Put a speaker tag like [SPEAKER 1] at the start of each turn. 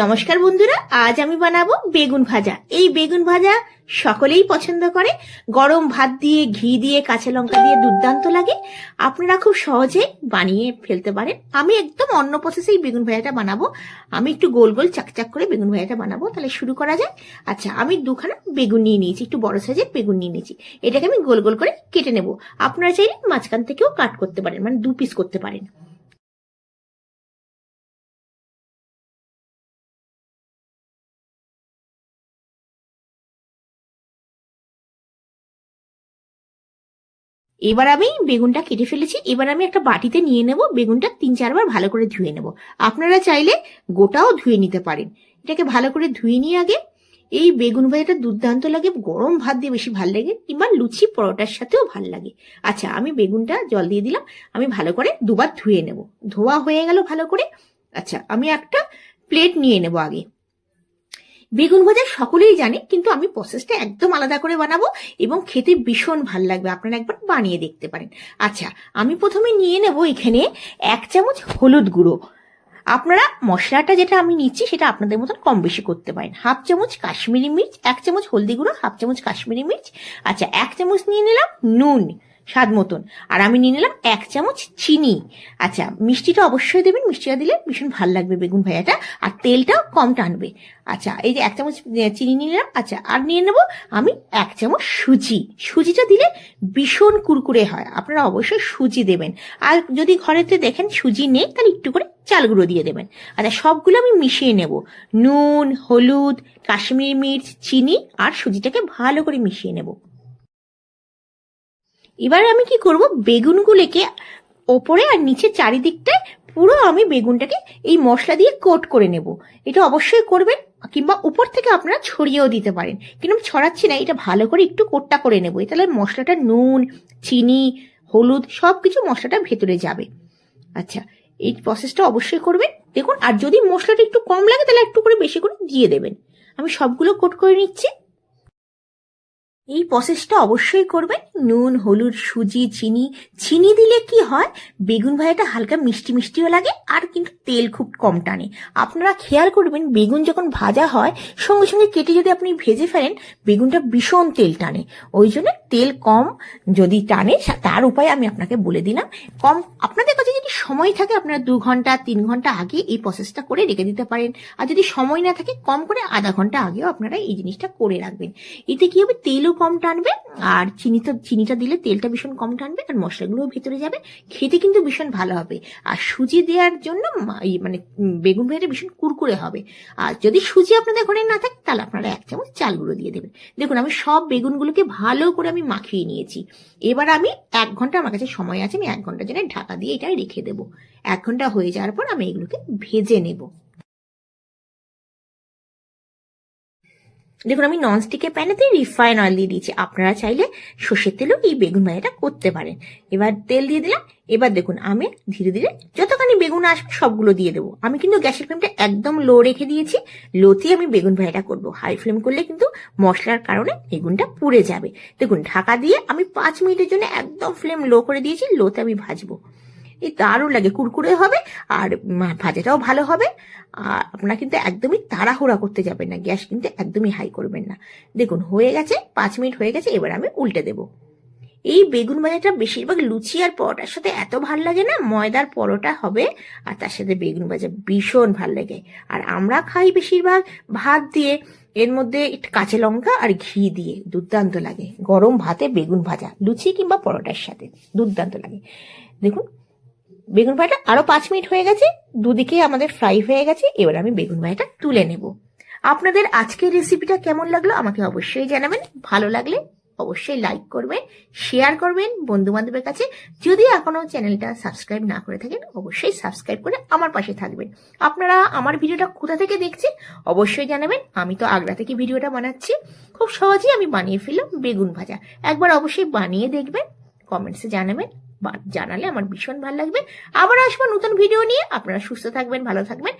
[SPEAKER 1] নমস্কার বন্ধুরা, আজ আমি বানাবো বেগুন ভাজা। এই বেগুন ভাজা সকলেই পছন্দ করে। গরম ভাত দিয়ে, ঘি দিয়ে, কাঁচা লঙ্কা দিয়ে দুর্দান্ত লাগে। আপনারা খুব সহজে বানিয়ে ফেলতে পারেন। আমি একদম অন্য প্রসেসেই বেগুন ভাজাটা বানাবো। আমি একটু গোল গোল চাকচাক করে বেগুন ভাজাটা বানাবো। তাহলে শুরু করা যায় আচ্ছা আমি দুখানা বেগুন নিয়ে নিয়েছি, একটু বড় সাইজের বেগুন নিয়ে নিয়েছি। এটাকে আমি গোল গোল করে কেটে নেব। আপনারা চাইলে মাঝখান থেকেও কাট করতে পারেন মানে দু পিস করতে পারেন। এবার আমি বেগুনটা কেটে ফেলেছি। এবার আমি একটা বাটিতে নিয়ে নেব, বেগুনটা তিন চারবার ভালো করে ধুয়ে নেব। আপনারা চাইলে গোটাও ধুয়ে নিতে পারেন। এটাকে ভালো করে ধুয়ে নিয়ে আগে এই বেগুন ভাজাটা দুর্দান্ত লাগে, গরম ভাত দিয়ে বেশি ভালো লাগে, কিংবা লুচি পরোটার সাথেও ভালো লাগে। আচ্ছা আমি বেগুনটা জল দিয়ে দিলাম, আমি ভালো করে দুবার ধুয়ে নেব। ধোয়া হয়ে গেল ভালো করে। আচ্ছা আমি একটা প্লেট নিয়ে নেব আগে। বেগুন ভাজা সকলেই জানে, কিন্তু আমি প্রসেসটা একদম আলাদা করে বানাবো এবং খেতে ভীষণ ভালো লাগবে। আপনারা একবার বানিয়ে দেখতে পারেন। আচ্ছা আমি প্রথমে নিয়ে নেব এখানে এক চামচ হলুদ গুঁড়ো। আপনারা মশলাটা যেটা আমি নিচ্ছি সেটা আপনাদের মতন কম বেশি করতে পারেন। হাফ চামচ কাশ্মীরি মির্চ, এক চামচ হলদি গুঁড়ো, হাফ চামচ কাশ্মীরি মির্চ। আচ্ছা এক চামচ নিয়ে নিলাম নুন। স্বাদ মতন। আর আমি নিয়ে নিলাম এক চামচ চিনি। আচ্ছা মিষ্টিটা অবশ্যই দেবেন। মিষ্টিটা দিলে ভীষণ ভালো লাগবে বেগুন ভাজাটা আর তেলটাও কম টানবে। আচ্ছা এই যে এক চামচ চিনি নিয়ে নিলাম। আচ্ছা আর নিয়ে নেব আমি এক চামচ সুজি। সুজিটা দিলে ভীষণ কুরকুরে হয়। আপনারা অবশ্যই সুজি দেবেন। আর যদি ঘরেতে দেখেন সুজি নেই, তাহলে একটু করে চাল গুঁড়ো দিয়ে দেবেন। আচ্ছা সবগুলো আমি মিশিয়ে নেব। নুন, হলুদ, কাশ্মীরি মির্চ, চিনি আর সুজিটাকে ভালো করে মিশিয়ে নেব। এবার আমি কি করব? বেগুনগুলোকে ওপরে আর নিচে চারিদিকটায় পুরো আমি বেগুনটাকে এই মশলা দিয়ে কোট করে নেব। এটা অবশ্যই করবেন, কিংবা উপর থেকে আপনারা ছড়িয়েও দিতে পারেন। কিন্তু ছড়াচ্ছি না, এটা ভালো করে একটু কোটটা করে নেব। তাহলে মশলাটা নুন, চিনি, হলুদ সব কিছু মশলাটা ভেতরে যাবে। আচ্ছা এই প্রসেসটা অবশ্যই করবেন। দেখুন, আর যদি মশলাটা একটু কম লাগে, তাহলে একটু করে বেশি করে দিয়ে দেবেন। আমি সবগুলো কোট করে নিচ্ছি। এই প্রসেসটা অবশ্যই করবেন। নুন, হলুদ, সুজি, চিনি। চিনি দিলে কি হয়? বেগুন ভাজাটা হালকা মিষ্টি মিষ্টিও লাগে, আর কিন্তু তেল খুব কম টানে। আপনারা খেয়াল করবেন, বেগুন যখন ভাজা হয়, সঙ্গে সঙ্গে কেটে যদি আপনি ভেজে ফেলেন, বেগুনটা ভীষণ তেল টানে। ওই জন্য তেল কম যদি টানে তার উপায় আমি আপনাকে বলে দিলাম। কম আপনাদের কাছে সময় থাকে আপনারা দু ঘণ্টা, তিন ঘণ্টা আগে এই প্রসেসটা করে রেখে দিতে পারেন। আর যদি সময় না থাকে, কম করে আধা ঘণ্টা আগেও আপনারা এই জিনিসটা করে রাখবেন। এতে কি হবে? তেলও কম টানবে আর চিনিটা চিনিটা দিলে তেলটা ভীষণ কম টানবে আর মশলাগুলোও ভেতরে যাবে। খেতে কিন্তু ভীষণ ভালো হবে। আর সুজি দেওয়ার জন্য মানে বেগুন ভাজাটা ভীষণ কুরকুরে হবে। আর যদি সুজি আপনাদের ঘরে না থাকে, তাহলে আপনারা এক চামচ চাল গুঁড়ো দিয়ে দেবেন। দেখুন, আমি সব বেগুনগুলোকে ভালো করে আমি মাখিয়ে নিয়েছি। এবার আমি এক ঘণ্টা, আমার কাছে সময় আছে, আমি এক ঘণ্টার জন্য ঢাকা দিয়ে এটা রেখে দেবো। এক ঘণ্টা হয়ে যাওয়ার পর আমি এগুলোকে ভেজে নেব। দেখুন, আমি ননস্টিকের প্যানেতে রিফাইন অয়েল দিয়ে দিয়েছি। আপনারা চাইলে সর্ষের তেলেও এই বেগুন ভাজাটা করতে পারেন। এবার তেল দিয়ে দিলাম। এবার দেখুন, আমি ধীরে ধীরে যতখানি বেগুন আসবে সবগুলো দিয়ে দেবো। আমি কিন্তু গ্যাসের ফ্লেমটা একদম লো রেখে দিয়েছি। লোতে আমি বেগুন ভাজাটা করব। হাই ফ্লেম করলে কিন্তু মশলার কারণে বেগুনটা পুড়ে যাবে। দেখুন, ঢাকা দিয়ে আমি পাঁচ মিনিটের জন্য একদম ফ্লেম লো করে দিয়েছি। লোতে আমি ভাজবো। এই দারুণ লাগে, কুরকুরে হবে আর ভাজাটাও ভালো হবে। আর আপনারা কিন্তু একদমই তাড়াহুড়া করতে যাবেন না, গ্যাস কিন্তু একদমই হাই করবেন না। দেখুন, হয়ে গেছে, পাঁচ মিনিট হয়ে গেছে, এবার আমি উল্টে দেব। এই বেগুন ভাজাটা বেশিরভাগ লুচি আর পরোটার সাথে এত ভালো লাগে না, ময়দার পরোটা হবে আর তার সাথে বেগুন ভাজা ভীষণ ভালো লাগে। আর আমরা খাই বেশিরভাগ ভাত দিয়ে, এর মধ্যে একটু কাঁচা লঙ্কা আর ঘি দিয়ে, দুর্দান্ত লাগে। গরম ভাতে বেগুন ভাজা, লুচি কিংবা পরোটার সাথে, দুর্দান্ত লাগে। দেখুন বেগুন ভাজাটা আরও পাঁচ মিনিট হয়ে গেছে, দুদিকে আমাদের ফ্রাই হয়ে গেছে, এবার আমি বেগুন ভাজাটা তুলে নেব। আপনাদের আজকের রেসিপিটা কেমন লাগল আমাকে অবশ্যই জানাবেন। ভালো লাগলে অবশ্যই লাইক করবেন শেয়ার করবেন বন্ধু বান্ধবের কাছে। যদি এখনও চ্যানেলটা সাবস্ক্রাইব না করে থাকেন, অবশ্যই সাবস্ক্রাইব করে আমার পাশে থাকবেন। আপনারা আমার ভিডিওটা কোথা থেকে দেখছেন, অবশ্যই জানাবেন। আমি তো আগ্রা থেকে ভিডিওটা বানাচ্ছি। খুব সহজেই আমি বানিয়ে ফেললাম বেগুন ভাজা। একবার অবশ্যই বানিয়ে দেখবেন কমেন্টসে জানাবেন। জানালে আমার ভীষণ ভালো লাগবে। আবার আসব নতুন ভিডিও নিয়ে। আপনারা সুস্থ থাকবেন, ভালো থাকবেন।